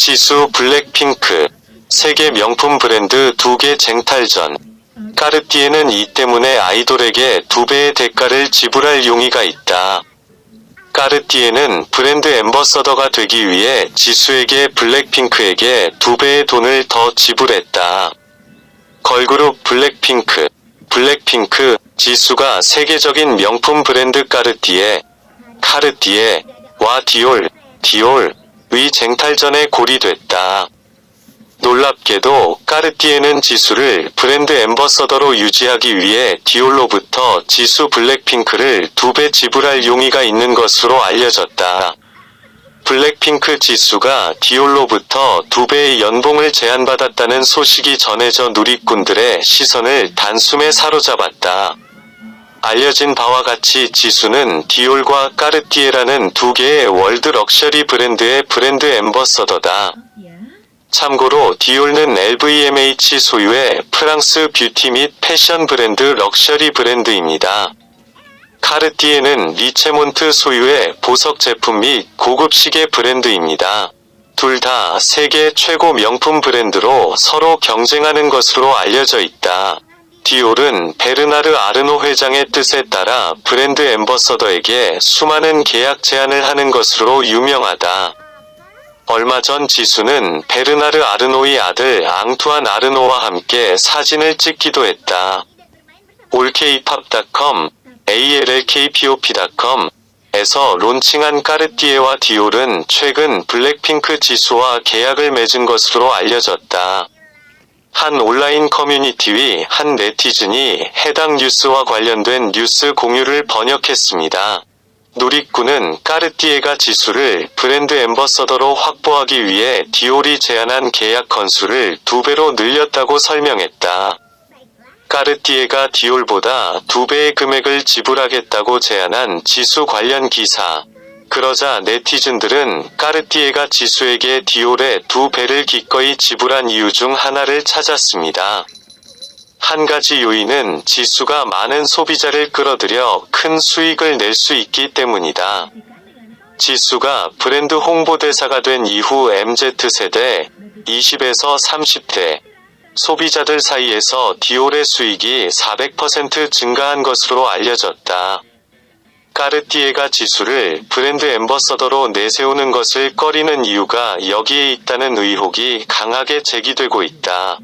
지수 블랙핑크 세계 명품 브랜드 두 개 쟁탈전 까르띠에는 이 때문에 아이돌에게 두 배의 대가를 지불할 용의가 있다. 까르띠에는 브랜드 앰버서더가 되기 위해 지수에게 블랙핑크에게 두 배의 돈을 더 지불했다. 걸그룹 블랙핑크 블랙핑크 지수가 세계적인 명품 브랜드 까르띠에 카르띠에 와 디올 디올 의 쟁탈전에 골이됐다. 놀랍게도 까르띠에는 지수를 브랜드 앰버서더로 유지하기 위해 디올로부터 지수 블랙핑크를 두 배 지불할 용의가 있는 것으로 알려졌다. 블랙핑크 지수가 디올로부터 두 배의 연봉을 제안받았다는 소식이 전해져 누리꾼들의 시선을 단숨에 사로잡았다. 알려진 바와 같이 지수는 디올과 까르띠에라는 두 개의 월드 럭셔리 브랜드의 브랜드 앰버서더다. 참고로 디올은 LVMH 소유의 프랑스 뷰티 및 패션 브랜드 럭셔리 브랜드입니다. 카르띠에는 리체몬트 소유의 보석 제품 및 고급 시계 브랜드입니다. 둘 다 세계 최고 명품 브랜드로 서로 경쟁하는 것으로 알려져 있다. 디올은 베르나르 아르노 회장의 뜻에 따라 브랜드 앰버서더에게 수많은 계약 제안을 하는 것으로 유명하다. 얼마 전 지수는 베르나르 아르노의 아들 앙투안 아르노와 함께 사진을 찍기도 했다. 올케이팝닷컴, ALLKPOP.com 에서 론칭한 까르띠에와 디올은 최근 블랙핑크 지수와 계약을 맺은 것으로 알려졌다. 한 온라인 커뮤니티 한 네티즌이 해당 뉴스와 관련된 뉴스 공유를 번역했습니다. 누리꾼은 까르띠에가 지수를 브랜드 앰버서더로 확보하기 위해 디올이 제안한 계약 건수를 두 배로 늘렸다고 설명했다. 까르띠에가 디올보다 두 배의 금액을 지불하겠다고 제안한 지수 관련 기사. 그러자 네티즌들은 까르띠에가 지수에게 디올의 두 배를 기꺼이 지불한 이유 중 하나를 찾았습니다. 한 가지 요인은 지수가 많은 소비자를 끌어들여 큰 수익을 낼 수 있기 때문이다. 지수가 브랜드 홍보대사가 된 이후 MZ세대 20에서 30대 소비자들 사이에서 디올의 수익이 400% 증가한 것으로 알려졌다. 까르띠에가 지수를 브랜드 엠버서더로 내세우는 것을 꺼리는 이유가 여기에 있다는 의혹이 강하게 제기되고 있다.